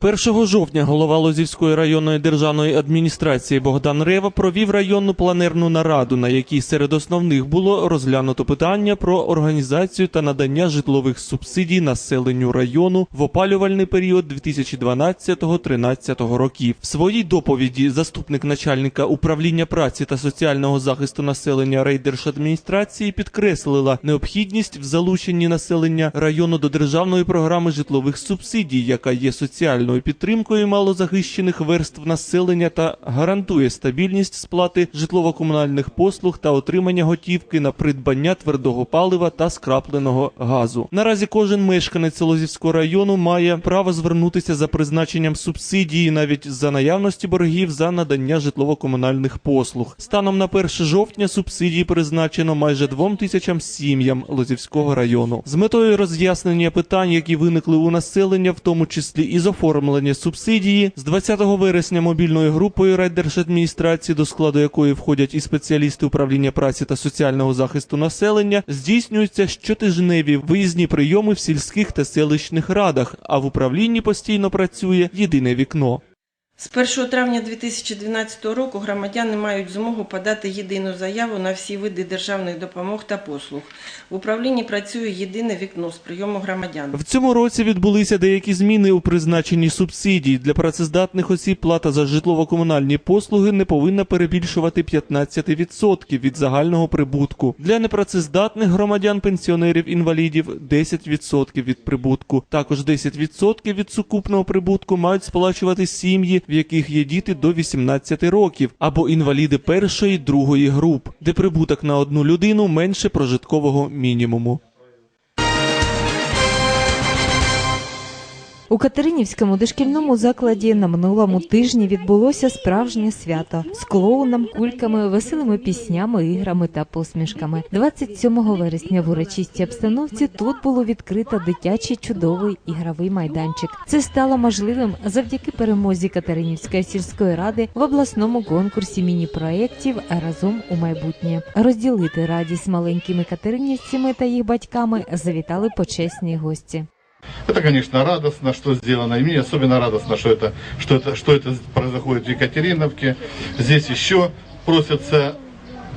1 жовтня голова Лозівської районної державної адміністрації Богдан Рева провів районну планерну нараду, на якій серед основних було розглянуто питання про організацію та надання житлових субсидій населенню району в опалювальний період 2012-2013 років. В своїй доповіді заступник начальника управління праці та соціального захисту населення райдержадміністрації підкреслила необхідність в залученні населення району до державної програми житлових субсидій, яка є соціальною підтримкою малозахищених верств населення та гарантує стабільність сплати житлово-комунальних послуг та отримання готівки на придбання твердого палива та скрапленого газу. Наразі кожен мешканець Лозівського району має право звернутися за призначенням субсидії навіть за наявності боргів за надання житлово-комунальних послуг. Станом на 1 жовтня субсидії призначено майже двом тисячам сім'ям Лозівського району. З метою роз'яснення питань, які виникли у населення, в тому числі і з оформлення субсидії, з 20 вересня мобільною групою райдержадміністрації, до складу якої входять і спеціалісти управління праці та соціального захисту населення, здійснюються щотижневі виїзні прийоми в сільських та селищних радах, а в управлінні постійно працює єдине вікно. З 1 травня 2012 року громадяни мають змогу подати єдину заяву на всі види державних допомог та послуг. В управлінні працює єдине вікно з прийому громадян. В цьому році відбулися деякі зміни у призначенні субсидій. Для працездатних осіб плата за житлово-комунальні послуги не повинна перебільшувати 15% від загального прибутку. Для непрацездатних громадян, пенсіонерів, інвалідів 10% від прибутку. Також 10% від сукупного прибутку мають сплачувати сім'ї, в яких є діти до 18 років, або інваліди першої другої груп, де прибуток на одну людину менше прожиткового мінімуму. У Катеринівському дошкільному закладі на минулому тижні відбулося справжнє свято з клоуном, кульками, веселими піснями, іграми та посмішками. 27 вересня в урочистій обстановці тут було відкрито дитячий чудовий ігровий майданчик. Це стало можливим завдяки перемозі Катеринівської сільської ради в обласному конкурсі міні-проєктів разом у майбутнє. Розділити радість маленькими катеринівцями та їх батьками завітали почесні гості. Это, конечно, радостно, что сделано. И мне особенно радостно, что это, что это, что это происходит в Екатериновке. Здесь еще просятся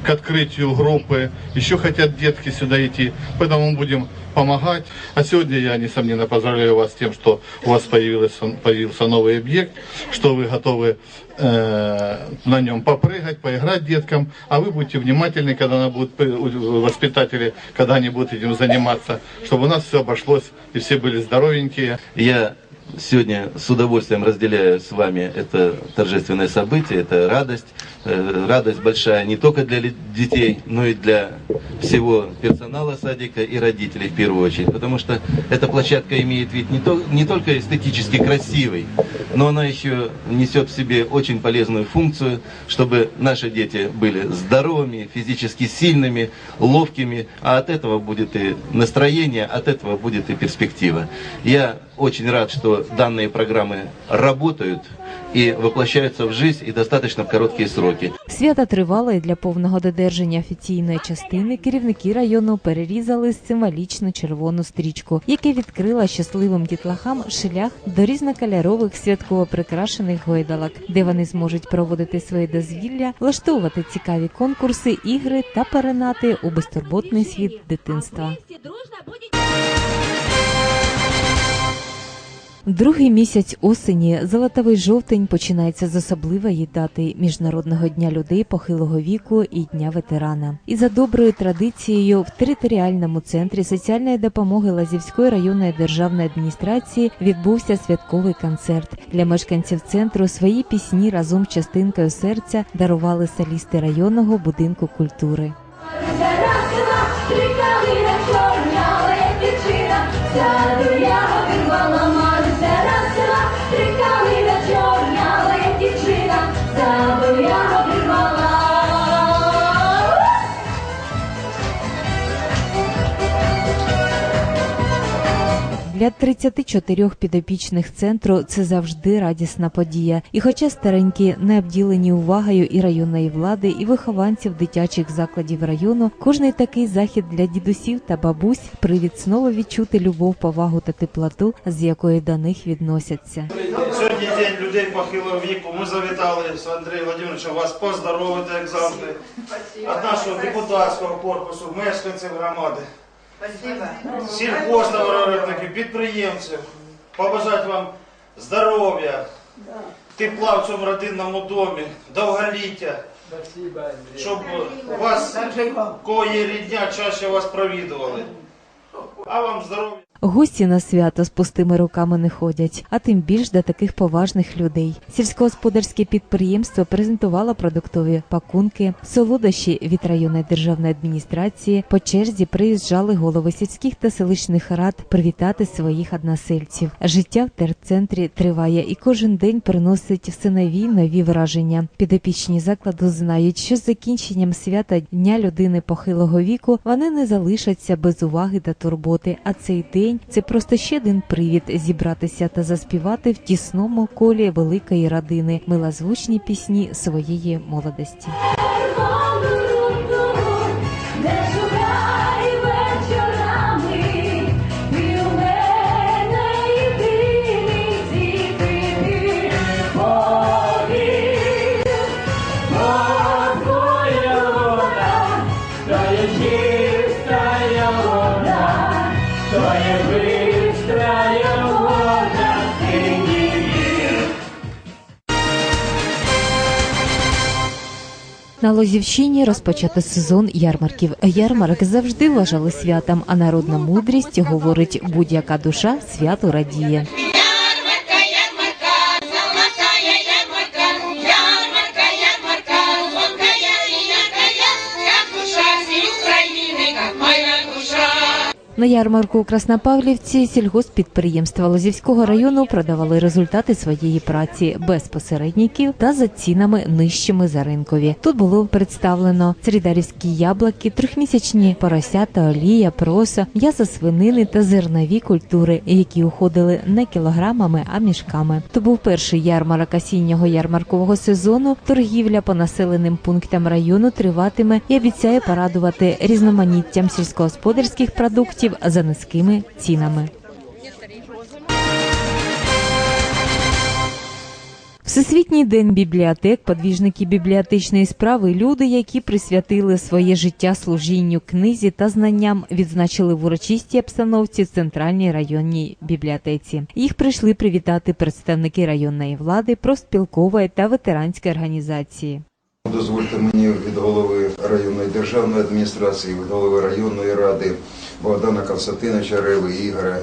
к открытию группы, еще хотят детки сюда идти, поэтому мы будем помогать. А сегодня я, несомненно, поздравляю вас с тем, что у вас появился, появился новый объект, что вы готовы э, на нем попрыгать, поиграть деткам, а вы будьте внимательны, когда она будет, э, воспитатели, когда они будут этим заниматься, чтобы у нас все обошлось и все были здоровенькие. Я сегодня с удовольствием разделяю с вами это торжественное событие, это радость. Э, Радость большая не только для детей, но и для всего персонала садика и родителей в первую очередь. Потому что эта площадка имеет вид не, то, не только эстетически красивый, но она еще несет в себе очень полезную функцию, чтобы наши дети были здоровыми, физически сильными, ловкими, а от этого будет и настроение, от этого будет и перспектива. Я очень рад, что данные программы работают и воплощаются в жизнь и достаточно в короткие сроки. Свято тривало і для повного додержання офіційної частини керівники району перерізали символічну червону стрічку, яка відкрила щасливим дітлахам шлях до різнокольорових святково прикрашених гойдалок, де вони зможуть проводити своє дозвілля, влаштовувати цікаві конкурси, ігри та перенати у безтурботний світ дитинства. Другий місяць осені, золотовий жовтень, починається з особливої дати Міжнародного дня людей похилого віку і Дня ветерана. І за доброю традицією в територіальному центрі соціальної допомоги Лазівської районної державної адміністрації відбувся святковий концерт. Для мешканців центру свої пісні разом з частинкою серця дарували солісти районного будинку культури. Для 34 підопічних центру це завжди радісна подія. І хоча старенькі не обділені увагою і районної влади, і вихованців дитячих закладів району, кожний такий захід для дідусів та бабусь привід знову відчути любов, повагу та теплоту, з якою до них відносяться. Сьогодні день людей похилого віку. Ми завітали з Андрієм Володимировичем вас поздоровити, як завжди. Від нашого депутатського корпусу, мешканців громади, сільхозтоваровиробників, підприємців. Побажати вам здоров'я, тепла в цьому родинному домі, довголіття. Щоб у вас, кого є рідня, чаще вас провідували. А вам здоров'я. Гості на свято з пустими руками не ходять, а тим більш до таких поважних людей. Сільськогосподарське підприємство презентувало продуктові пакунки, солодощі від районної державної адміністрації. По черзі приїжджали голови сільських та селищних рад привітати своїх односельців. Життя в терцентрі триває і кожен день приносить все нові нові враження. Підопічні закладу знають, що з закінченням свята Дня людини похилого віку вони не залишаться без уваги та турботи. А цей день це просто ще один привід зібратися та заспівати в тісному колі великої родини милозвучні пісні своєї молодості. Червону На Лозівщині розпочати сезон ярмарків. Ярмарок завжди вважали святом, а народна мудрість говорить, будь-яка душа святу радіє. На ярмарку у Краснопавлівці сільгоспідприємства Лозівського району продавали результати своєї праці без посередників та за цінами нижчими за ринкові. Тут було представлено церідарівські яблуки, трьохмісячні поросята, олія, проса, м'ясо свинини та зернові культури, які уходили не кілограмами, а мішками. То був перший ярмарок осіннього ярмаркового сезону. Торгівля по населеним пунктам району триватиме і обіцяє порадувати різноманіттям сільськогосподарських продуктів за низькими цінами. Всесвітній день бібліотек, подвіжники бібліотечної справи, люди, які присвятили своє життя служінню книзі та знанням, відзначили в урочистій обстановці в центральній районній бібліотеці. Їх прийшли привітати представники районної влади, профспілкової та ветеранської організації. Дозвольте мені від голови районної державної адміністрації, від голови районної ради Богдана Константиновича Реви Ігоря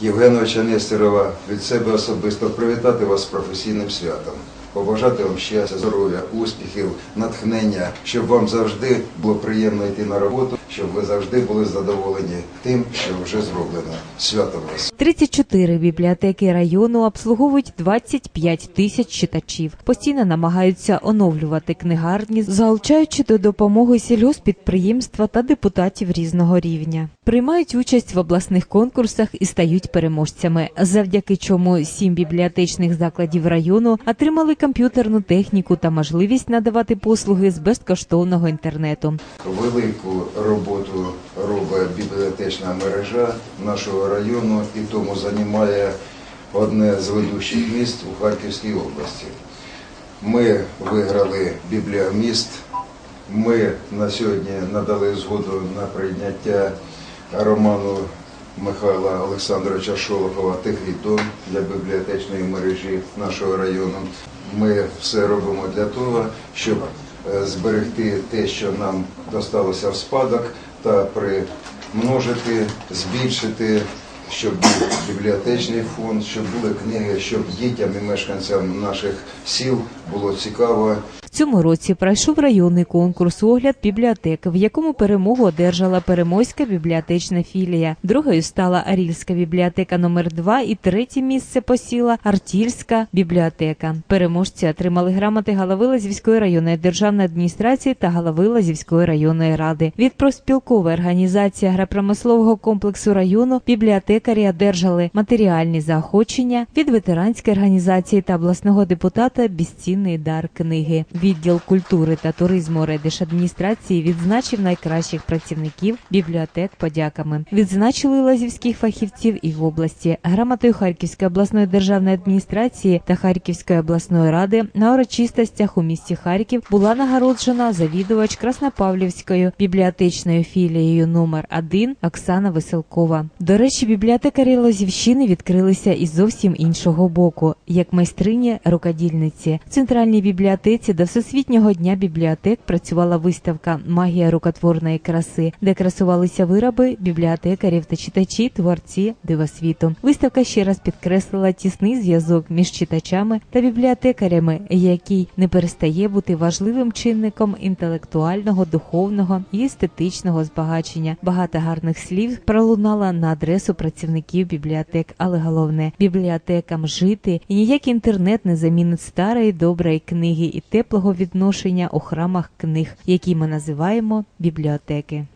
Євгеновича Нестерова від себе особисто привітати вас з професійним святом. Побажати вам щастя, здоров'я, успіхів, натхнення, щоб вам завжди було приємно йти на роботу, щоб ви завжди були задоволені тим, що вже зроблено. Свято вас! 34 бібліотеки району обслуговують 25 тисяч читачів. Постійно намагаються оновлювати книгарні, залучаючи до допомоги сільгоспідприємства та депутатів різного рівня. Приймають участь в обласних конкурсах і стають переможцями, завдяки чому сім бібліотечних закладів району отримали комп'ютерну техніку та можливість надавати послуги з безкоштовного інтернету. Велику роботу робить бібліотечна мережа нашого району і тому займає одне з ведучих міст у Харківській області. Ми виграли бібліоміст. Ми на сьогодні надали згоду на прийняття роману Михайла Олександровича Шолохова Тихий для бібліотечної мережі нашого району. Ми все робимо для того, щоб зберегти те, що нам досталося в спадок, та примножити, збільшити, щоб був бібліотечний фонд, щоб були книги, щоб дітям і мешканцям наших сіл було цікаво цьому році пройшов районний конкурс огляд бібліотек, в якому перемогу одержала Перемойська бібліотечна філія. Другою стала Арільська бібліотека номер 2 і третє місце посіла Артільська бібліотека. Переможці отримали грамоти голови Лазівської районної державної адміністрації та голови Лазівської районної ради. Від профспілкової організації агропромислового комплексу району бібліотекарі одержали матеріальні заохочення від ветеранської організації та обласного депутата безцінний дар книги. Відділ культури та туризму адміністрації відзначив найкращих працівників бібліотек подяками. Відзначили лазівських фахівців і в області. Грамотою Харківської обласної державної адміністрації та Харківської обласної ради на урочистостях у місті Харків була нагороджена завідувач Краснопавлівською бібліотечною філією номер 1 Оксана Веселкова. До речі, бібліотекарі Лозівщини відкрилися із зовсім іншого боку, як майстрині рукодільниці. В центральній бібліотеці до Всесвітнього дня бібліотек працювала виставка Магія рукотворної краси, де красувалися вироби бібліотекарів та читачі, творці дивосвіту. Виставка ще раз підкреслила тісний зв'язок між читачами та бібліотекарями, який не перестає бути важливим чинником інтелектуального, духовного і естетичного збагачення. Багато гарних слів пролунала на адресу працівників бібліотек, але головне бібліотекам жити і ніяк інтернет не замінить старої доброї книги і теплого відношення у храмах книг, які ми називаємо бібліотеки.